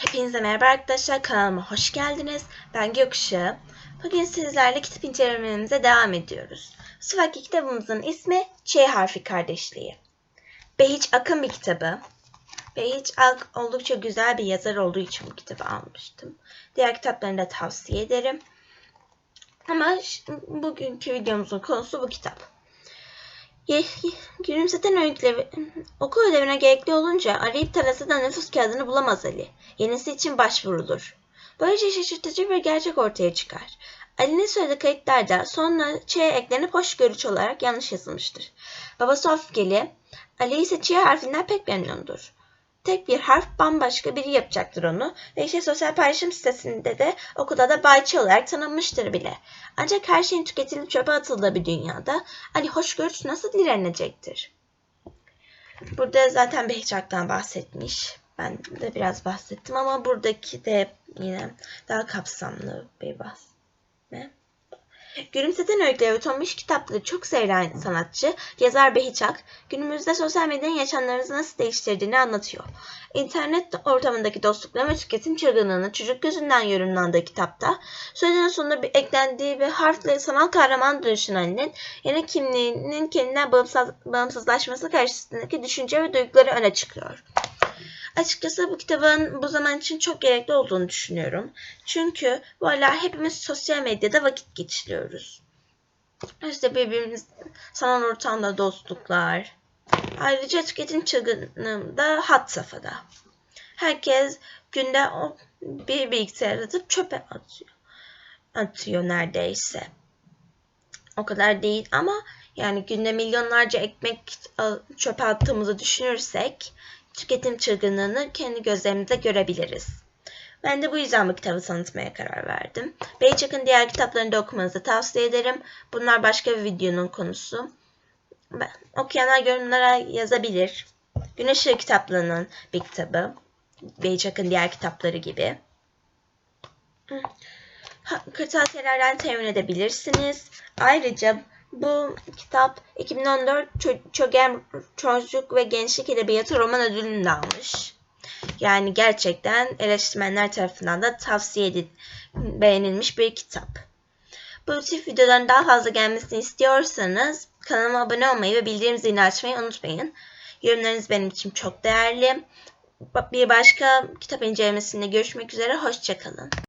Hepinize merhaba arkadaşlar kanalıma hoş geldiniz. Ben Gökşe. Bugün sizlerle kitap incelememize devam ediyoruz. Bu seferki kitabımızın ismi Ç harfi kardeşliği. Behiç Akın bir kitabı. Behiç Ak oldukça güzel bir yazar olduğu için bu kitabı almıştım. Diğer kitaplarını da tavsiye ederim. Ama bugünkü videomuzun konusu bu kitap. Gülümseten öyküleri okul ödevine gerekli olunca arayıp tarasa da nüfus kağıdını bulamaz Ali. Yenisi için başvurulur. Böylece şaşırtıcı bir gerçek ortaya çıkar. Ali'nin söylediği kayıtlarda sonra Ç eklenip hoşgörüç olarak yanlış yazılmıştır. Babası öfkeli, Ali ise Ç harfinden pek memnundur. Tek bir harf bambaşka biri yapacaktır onu ve işte sosyal paylaşım sitesinde de okulda da Bayçı olarak tanınmıştır bile. Ancak her şeyin tüketilip çöpe atıldığı bir dünyada Ali hoşgörüsü nasıl direnecektir? Burada zaten Behçak'tan bahsetmiş. Ben de biraz bahsettim ama buradaki de yine daha kapsamlı bir bahsetme. Gülümseten öyküleri ve tombiş kitapları çok sevilen sanatçı, yazar Behiçak, günümüzde sosyal medyanın yaşamlarımızı nasıl değiştirdiğini anlatıyor. İnternet ortamındaki dostlukların ve tüketim çılgınlığını çocuk gözünden yorumlandığı kitapta, sözünün sonunda bir eklendiği bir harfle sanal kahraman dönüşün Ali'nin yeni kimliğinin kendinden bağımsız, bağımsızlaşması karşısındaki düşünce ve duyguları öne çıkıyor. Açıkçası bu kitabın bu zaman için çok gerekli olduğunu düşünüyorum. Çünkü aralar hepimiz sosyal medyada vakit geçiriyoruz. İşte birbirimiz sanal ortamda dostluklar. Ayrıca tüketim çılgınlığı da had safhada. Herkes günde bir bilgisayar atıp çöpe atıyor. Atıyor neredeyse. O kadar değil ama yani günde milyonlarca ekmek çöpe attığımızı düşünürsek tüketim çılgınlığını kendi gözlerimizle görebiliriz. Ben de bu yüzden bu kitabı tanıtmaya karar verdim. Beyçak'ın diğer kitaplarını da okumanızı tavsiye ederim. Bunlar başka bir videonun konusu. Ben, okuyanlar yorumlara yazabilir. Güneş Işığı kitaplığının bir kitabı. Beyçak'ın diğer kitapları gibi. Kırtasiyelerden temin edebilirsiniz. Ayrıca bu kitap 2014 Çö- Çögem Çocuk ve Gençlik Edebiyatı Roman Ödülünü de almış. Yani gerçekten eleştirmenler tarafından da tavsiye edil beğenilmiş bir kitap. Bu tip videoların daha fazla gelmesini istiyorsanız kanalıma abone olmayı ve bildirim zilini açmayı unutmayın. Yorumlarınız benim için çok değerli. Bir başka kitap incelemesinde görüşmek üzere. Hoşçakalın.